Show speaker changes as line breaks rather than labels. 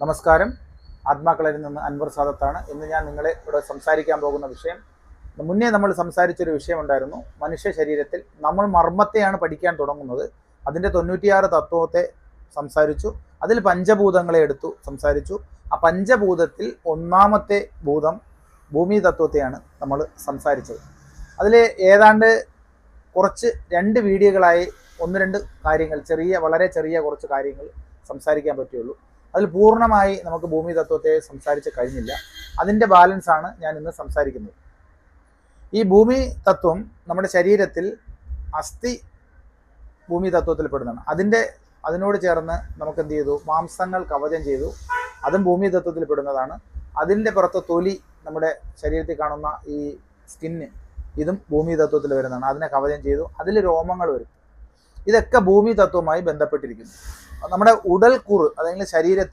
നമസ്കാരം. ആത്മാക്കളിൽ നിന്ന് അൻവർ സാദത്താണ്. ഇന്ന് ഞാൻ നിങ്ങളെ ഇവിടെ സംസാരിക്കാൻ പോകുന്ന വിഷയം. മുന്നേ നമ്മൾ സംസാരിച്ചൊരു വിഷയമുണ്ടായിരുന്നു മനുഷ്യ ശരീരത്തിൽ നമ്മൾ മർമ്മത്തെയാണ് പഠിക്കാൻ തുടങ്ങുന്നത്. അതിന്റെ തൊണ്ണൂറ്റിയാറ് തത്വത്തെ സംസാരിച്ചു. അതിൽ പഞ്ചഭൂതങ്ങളെ എടുത്തു സംസാരിച്ചു. ആ പഞ്ചഭൂതത്തിൽ ഒന്നാമത്തെ ഭൂതം ഭൂമി തത്വത്തെയാണ് നമ്മൾ സംസാരിച്ചത്. അതിൽ ഏതാണ്ട് കുറച്ച് രണ്ട് വീഡിയോകളായി ഒന്ന് രണ്ട് കാര്യങ്ങൾ ചെറിയ വളരെ ചെറിയ കുറച്ച് കാര്യങ്ങൾ സംസാരിക്കാൻ പറ്റുള്ളൂ അതിൽ പൂർണമായി നമുക്ക് ഭൂമി തത്വത്തെ സംസാരിച്ച് കഴിഞ്ഞില്ല. അതിന്റെ ബാലൻസ് ആണ് ഞാൻ ഇന്ന് സംസാരിക്കുന്നത്. ഈ ഭൂമി തത്വം നമ്മുടെ ശരീരത്തിൽ അസ്ഥി ഭൂമി തത്വത്തിൽ പെടുന്നതാണ് അതിന്റെ അതിനോട് ചേർന്ന് നമുക്ക് എന്ത് ചെയ്തു? മാംസങ്ങൾ കവചം ചെയ്തു. അതും ഭൂമി തത്വത്തിൽ പെടുന്നതാണ് അതിന്റെ പുറത്ത് തൊലി നമ്മുടെ ശരീരത്തിൽ കാണുന്ന ഈ സ്കിന്ന് ഇതും ഭൂമി തത്വത്തിൽ വരുന്നതാണ്. അതിനെ കവചം ചെയ്തു. അതിൽ രോമങ്ങൾ വരും. ഇതൊക്കെ ഭൂമി തത്വവുമായി ബന്ധപ്പെട്ടിരിക്കുന്നു. നമ്മുടെ ഉടൽക്കുറ് അല്ലെങ്കിൽ ശരീരത്തിൽ